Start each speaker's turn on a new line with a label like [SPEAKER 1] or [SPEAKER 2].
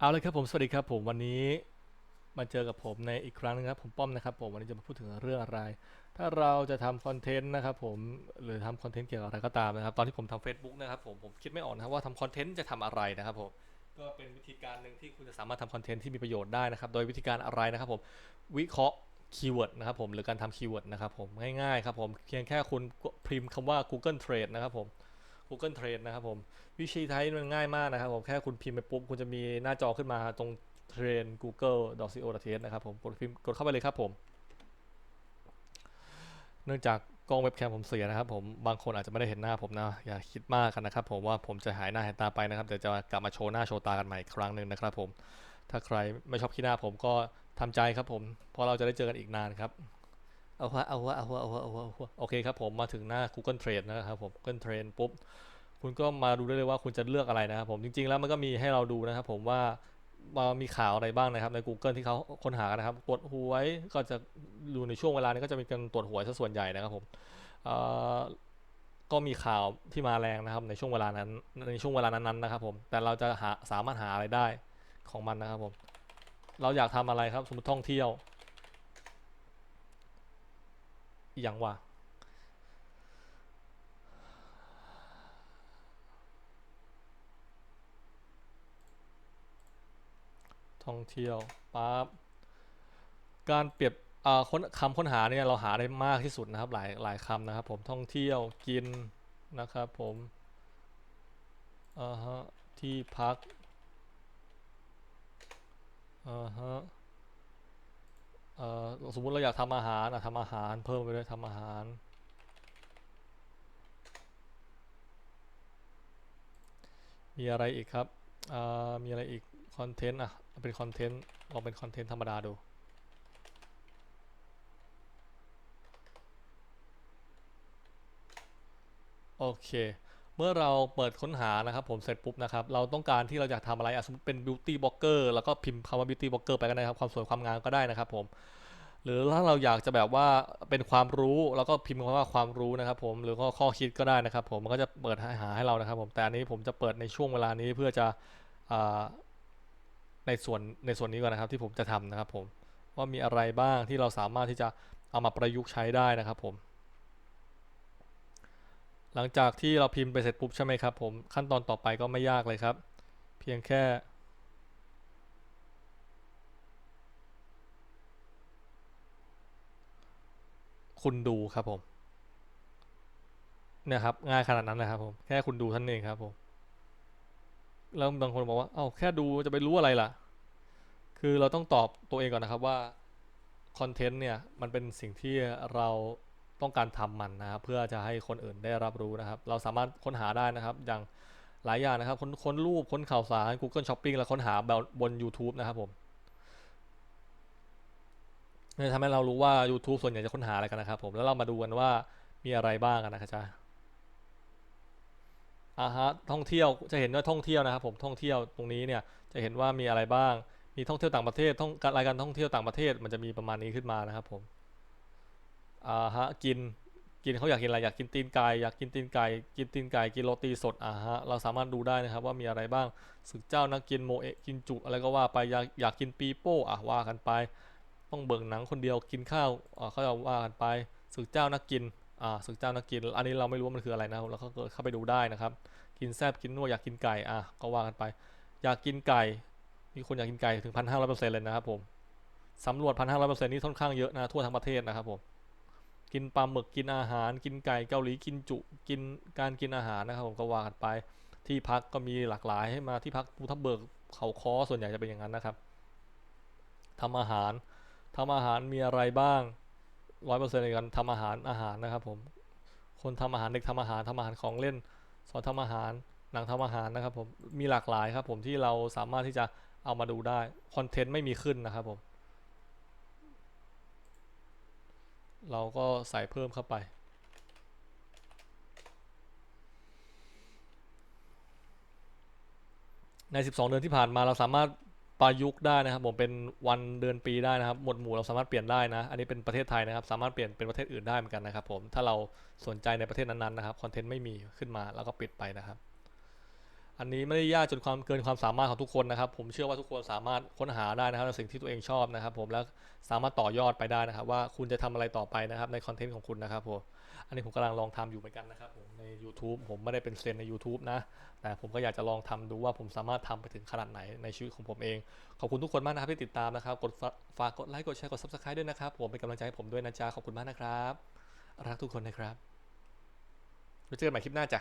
[SPEAKER 1] เอาเลยครับผมสวัสดีครับผมวันนี้มาเจอกับผมในอีกครั้งหนึงครับผมป้อมนะครับผมวันนี้จะมาพูดถึงเรื่องอะไร ถ้าเราจะทำคอนเทนต์นะครับผมหรือทำคอนเทนต์เกี่ยวกับอะไรก็ตามนะครับ ตอนที่ผมทำ Facebook นะครับผมผมคิดไม่ออกนะครับว่าทำคอนเทนต์จะทำอะไรนะครับผมก็เป็นวิธีการหนึ่งที่คุณจะสามารถทำคอนเทนต์ที่มีประโยชน์ได้นะครับ โดยวิธีการอะไรนะครับผมวิเคราะห์คีย์เวิร์ดนะครับผมหรือการทำคีย์เวิร์ดนะครับผมง่ายๆครับผมเพียงแค่คุณพิมพ์คำว่า Google Trade นะครับผม Google Trade นะครับผม วิธีใช้มันง่ายมากนะครับผมแค่คุณพิมพ์ไปปุ๊บ คุณจะมีหน้าจอขึ้นมาตรง Train Google co th นะครับผมกดพิมพ์กดเข้าไปเลยครับผม เนื่องจากกล้องเว็บแคมผมเสียนะครับผมบางคนอาจจะไม่ได้เห็นหน้าผมนะ อย่าคิดมากกันนะครับผมว่าผมจะหายหน้าหายตาไปนะครับเดี๋ยวจะกลับมาโชว์หน้าโชว์ตากันใหม่อีกครั้งหนึ่งนะครับผมถ้าใครไม่ชอบขี้หน้าผมก็ทำใจครับผมเพราะเราจะได้เจอกันอีกนานครับ เอาวะเอาวะเอาวะเอาวะเอาวะเอาวะโอเคครับผมมาถึงหน้า Google Trade นะครับผม Google Trade ปุ๊บ คุณก็มาดูได้เลยว่าคุณจะเลือกอะไรนะครับผมจริง ๆ แล้วมันก็มีให้เราดูนะครับผมว่าว่ามีข่าวอะไรบ้างนะครับใน Google ที่เขาค้นหานะครับตรวจหวยก็จะดูในช่วงเวลานี้ก็จะมีการตรวจหวยซะส่วนใหญ่นะครับผมก็มีข่าวที่มาแรงนะครับในช่วงเวลานั้นในช่วงเวลานั้นๆนะครับผมแต่เราจะหาสามารถหาอะไรได้ของมันนะครับผมเราอยากทำอะไรครับสมมติท่องเที่ยว อหย่างว่าท่องเที่ยวปั๊บการเปรียบอ่าค้นคำค้นหาเนี่ยเราหาได้มากที่สุดนะครับหลายหลายคำนะครับผมท่องเที่ยวกินนะครับผมอ่าฮะที่พักอ่าฮะ เอ่อสมมติเราอยากทำอาหารอะทำอาหารเพิ่มไปด้วยทำอาหารมีอะไรอีกครับอ่ามีอะไรอีกคอนเทนต์อะเป็นคอนเทนต์ลองเป็นคอนเทนต์ธรรมดาดูโอเค เมื่อเราเปิดค้นหานะครับผมเสร็จปุ๊บนะครับเราต้องการที่เราอยากทำอะไรอะสมมติเป็น beauty blogger แล้วก็พิมพ์คำว่า beauty blogger ไปก็ได้ครับความสวยความงามก็ได้นะครับผมหรือถ้าเราอยากจะแบบว่าเป็นความรู้แล้วก็พิมพ์คำว่าความรู้นะครับผมหรือก็ข้อคิดก็ได้นะครับผมมันก็จะเปิดหาให้เรานะครับผมแต่อันนี้ผมจะเปิดในช่วงเวลานี้เพื่อจะอในส่วนในส่วนนี้ก่อนนะครับที่ผมจะทำนะครับผมว่ามีอะไรบ้างที่เราสามารถที่จะเอามาประยุกต์ใช้ได้นะครับผม หลังจากที่เราพิมพ์ไปเสร็จปุ๊บใช่ไหมครับผมขั้นตอนต่อไปก็ไม่ยากเลยครับ เพียงแค่ คุณดูครับผมเนี่ยครับง่ายขนาดนั้นนะครับผมแค่คุณดูท่านเองครับผมแล้วบางคนบอกว่า เอ้าแค่ดูจะไปรู้อะไรล่ะ คือเราต้องตอบตัวเองก่อนนะครับว่าคอนเทนต์เนี่ยมันเป็นสิ่งที่เรา ต้องการทำมันนะครับเพื่อจะให้คนอื่นได้รับรู้นะครับ เราสามารถค้นหาได้นะครับ อย่างหลายอย่างนะครับค้นค้นรูปค้นข่าวสาร Google Shopping แล้วค้นหาแบบบน YouTube นะครับผมนี่ทำให้เรารู้ว่า YouTube ส่วนใหญ่จะค้นหาอะไรกันนะครับ ผมแล้วเรามาดูกันว่ามีอะไรบ้างกันนะครับจ๊ะอ่าฮะท่องเที่ยวจะเห็นว่าท่องเที่ยวนะครับ ผมท่องเที่ยวตรงนี้เนี่ยจะเห็นว่ามีอะไรบ้าง มีท่องเที่ยวต่างประเทศท่องรายการท่องเที่ยวต่างประเทศมันจะมีประมาณนี้ขึ้นมานะครับผม อ่าฮะกินกินเขาอยากกินอะไรอยากกินตีนไก่อยากกินตีนไก่กินตีนไก่กินโรตีสดอ่าฮะเราสามารถดูได้นะครับว่ามีอะไรบ้างศึกเจ้านักกินโมเอะกินจุอะไรก็ว่าไปอยากอยากกินปีโป้อะว่ากันไป ต้องเบิ่งหนังคนเดียวกินข้าวอ่าเขาจะว่ากันไปศึกเจ้านักกินอ่าศึกเจ้านักกิน อันนี้เราไม่รู้ว่ามันคืออะไรนะเราก็เข้าไปดูได้นะครับ กินแซบกินนัวอยากกินไก่อะก็ว่ากันไป อยากกินไก่มีคนอยากกินไก่ถึงพันห้าร้อยเปอร์เซ็นต์เลยนะครับผมสำรวจพันห้าร้อยเปอร์เซ็นต์นี่ค่อนข้างเยอะนะทั่วทั้งประเทศนะครับผม กินปลาหมึกกินอาหาร กินไก่เกาหลีกินจุกินการกินอาหารนะครับผมก็ว่ากันไป ที่พักก็มีหลากหลายให้มาที่พักภูทับเบิกเขาคอส่วนใหญ่จะเป็นอย่างนั้นนะครับทำอาหารทำอาหารมีอะไรบ้างร้อยเปอร์เซ็นต์ในการทำอาหารอาหารนะครับผมคนทำอาหารเด็กทำอาหารทำอาหารของเล่น สอนทำอาหารหนังทำอาหารนะครับผมมีหลากหลายครับผมที่เราสามารถที่จะเอามาดูได้คอนเทนต์ไม่มีขึ้นนะครับผม เราก็ใส่เพิ่มเข้าไป ใน 12 เดือนที่ผ่านมาเราสามารถประยุกต์ได้นะครับผมเป็นวันเดือนปีได้นะครับ หมวดหมู่เราสามารถเปลี่ยนได้นะ อันนี้เป็นประเทศไทยนะครับ สามารถเปลี่ยนเป็นประเทศอื่นได้เหมือนกันนะครับผมถ้าเราสนใจในประเทศนั้นๆนะครับคอนเทนต์ไม่มีขึ้นมาแล้วก็ปิดไปนะครับ อันนี้ไม่ได้ยากจนความเกินความสามารถของทุกคนนะครับ ผมเชื่อว่าทุกคนสามารถค้นหาได้นะครับในสิ่งที่ตัวเองชอบนะครับ ผมแล้วสามารถต่อยอดไปได้นะครับ ว่าคุณจะทำอะไรต่อไปนะครับในคอนเทนต์ของคุณนะครับผมอันนี้ผมกำลังลองทำอยู่เหมือนกันนะครับผมใน YouTube ผมไม่ได้เป็นเซนใน YouTube นะ แต่ผมก็อยากจะลองทำดูว่าผมสามารถทำไปถึงขนาดไหนในชีวิตของผมเอง ขอบคุณทุกคนมากนะครับที่ติดตามนะครับ กดฝากกดไลค์กดแชร์กด Subscribe ด้วยนะครับ ผมเป็นกำลังใจให้ผมด้วยนะจ๊ะขอบคุณมากนะครับ รักทุกคนนะครับไว้เจอกันใหม่คลิปหน้าจ้ะ